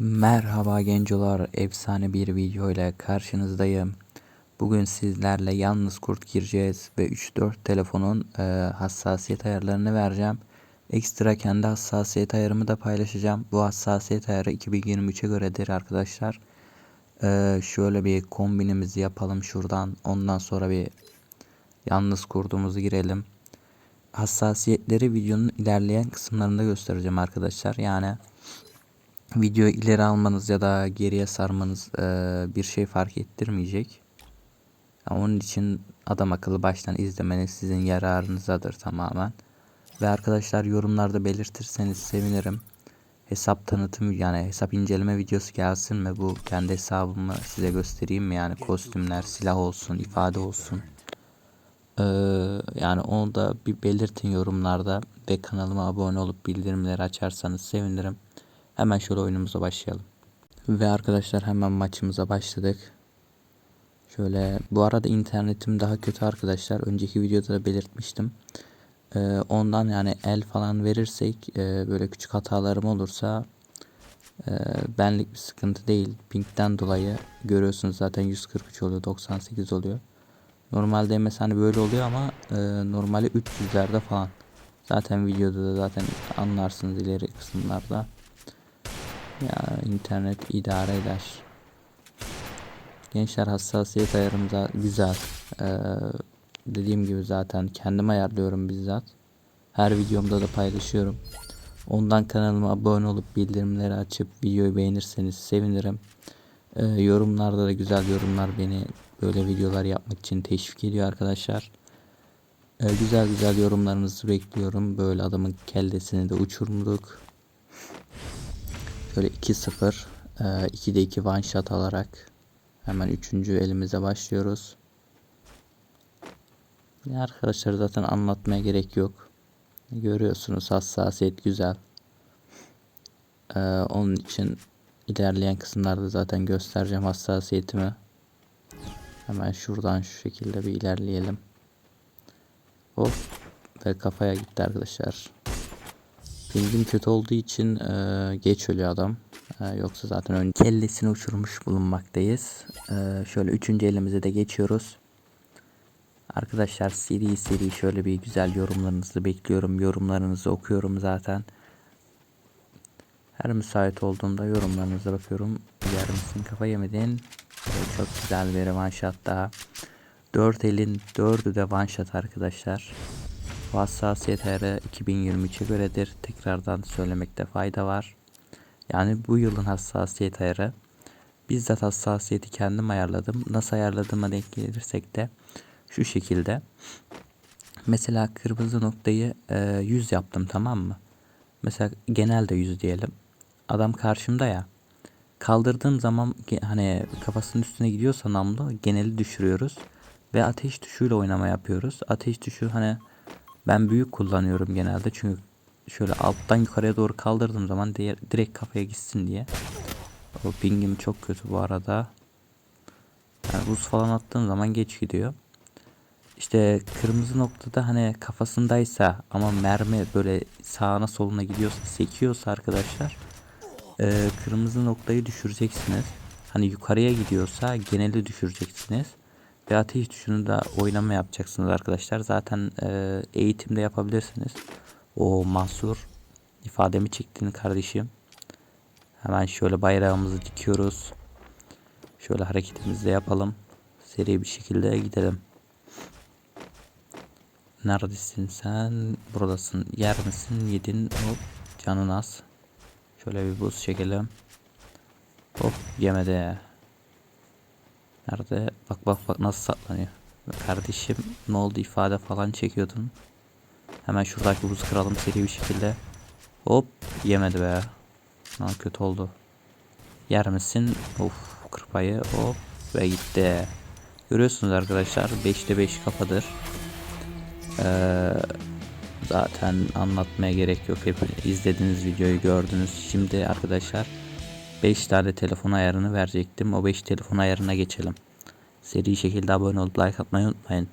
Merhaba gencolar, efsane bir video ile karşınızdayım. Bugün sizlerle yalnız kurt gireceğiz ve 3-4 telefonun e, hassasiyet ayarlarını vereceğim. Ekstra kendi hassasiyet ayarımı da paylaşacağım. Bu hassasiyet ayarı 2023'e göredir arkadaşlar. E, şöyle bir kombinimizi yapalım şuradan. Ondan sonra bir yalnız kurdumuzu girelim. Hassasiyetleri videonun ilerleyen kısımlarında göstereceğim arkadaşlar. Yani videoyu ileri almanız ya da geriye sarmanız e, bir şey fark ettirmeyecek. Yani onun için adam akıllı baştan izlemeniz sizin yararınızadır tamamen. Ve arkadaşlar yorumlarda belirtirseniz sevinirim. Hesap tanıtım yani hesap inceleme videosu gelsin mi bu kendi hesabımı size göstereyim mi yani kostümler silah olsun ifade olsun. Ee, yani onu da bir belirtin yorumlarda ve kanalıma abone olup bildirimleri açarsanız sevinirim. Hemen şöyle oyunumuza başlayalım. Ve arkadaşlar hemen maçımıza başladık. Şöyle bu arada internetim daha kötü arkadaşlar. Önceki videoda da belirtmiştim. Ee, ondan yani el falan verirsek e, böyle küçük hatalarım olursa e, benlik bir sıkıntı değil. Pink'ten dolayı görüyorsunuz zaten 143 oluyor 98 oluyor. Normalde mesela hani böyle oluyor ama e, normali 300'lerde falan. Zaten videoda da zaten anlarsınız ileri kısımlarda. Ya internet idare eder. Gençler hassasiyet ayarım güzel. Ee, dediğim gibi zaten kendim ayarlıyorum bizzat. Her videomda da paylaşıyorum. Ondan kanalıma abone olup bildirimleri açıp videoyu beğenirseniz sevinirim. Ee, yorumlarda da güzel yorumlar beni böyle videolar yapmak için teşvik ediyor arkadaşlar. Ee, güzel güzel yorumlarınızı bekliyorum. Böyle adamın kellesini de uçurmuştuk. Şöyle 2-0. 2'de 2 one shot alarak hemen 3. elimize başlıyoruz. Ya arkadaşlar zaten anlatmaya gerek yok. Görüyorsunuz hassasiyet güzel. Ee, onun için ilerleyen kısımlarda zaten göstereceğim hassasiyetimi. Hemen şuradan şu şekilde bir ilerleyelim. Hop ve kafaya gitti arkadaşlar. Pingim kötü olduğu için e, geç ölüyor adam. E, yoksa zaten ön kellesini uçurmuş bulunmaktayız. E, şöyle üçüncü elimize de geçiyoruz. Arkadaşlar seri seri şöyle bir güzel yorumlarınızı bekliyorum. Yorumlarınızı okuyorum zaten. Her müsait olduğumda yorumlarınıza bakıyorum. Yer misin kafa yemedin? Çok güzel bir one shot daha. 4 elin 4'ü de one shot arkadaşlar. Hassasiyet ayarı 2023'e göredir. Tekrardan söylemekte fayda var. Yani bu yılın hassasiyet ayarı. Bizzat hassasiyeti kendim ayarladım. Nasıl ayarladığıma denk gelirsek de şu şekilde. Mesela kırmızı noktayı e, 100 yaptım tamam mı? Mesela genelde 100 diyelim. Adam karşımda ya. Kaldırdığım zaman hani kafasının üstüne gidiyorsa namlu geneli düşürüyoruz. Ve ateş tuşuyla oynama yapıyoruz. Ateş tuşu hani ben büyük kullanıyorum genelde çünkü şöyle alttan yukarıya doğru kaldırdığım zaman diğer, direkt kafaya gitsin diye. O pingim çok kötü bu arada. Yani buz falan attığım zaman geç gidiyor. İşte kırmızı noktada hani kafasındaysa ama mermi böyle sağına soluna gidiyorsa sekiyorsa arkadaşlar e, kırmızı noktayı düşüreceksiniz. Hani yukarıya gidiyorsa geneli düşüreceksiniz. Ve ateş tuşunu da oynama yapacaksınız arkadaşlar. Zaten e, eğitimde yapabilirsiniz. O Mansur ifademi çektin kardeşim. Hemen şöyle bayrağımızı dikiyoruz. Şöyle hareketimizi de yapalım. Seri bir şekilde gidelim. Neredesin sen? Buradasın. Yer misin? Yedin. Hop. Canın az. Şöyle bir buz çekelim. Hop yemedi. Nerede? Bak bak bak nasıl saklanıyor. Kardeşim ne oldu ifade falan çekiyordun. Hemen şuradaki buzu kıralım seri bir şekilde. Hop yemedi be. Lan kötü oldu. Yer misin? Of kırpayı hop ve gitti. Görüyorsunuz arkadaşlar 5'te 5 kafadır. Ee, zaten anlatmaya gerek yok. Hep izlediğiniz videoyu gördünüz. Şimdi arkadaşlar 5 tane telefon ayarını verecektim. O 5 telefon ayarına geçelim. Seri şekilde abone olup like atmayı unutmayın.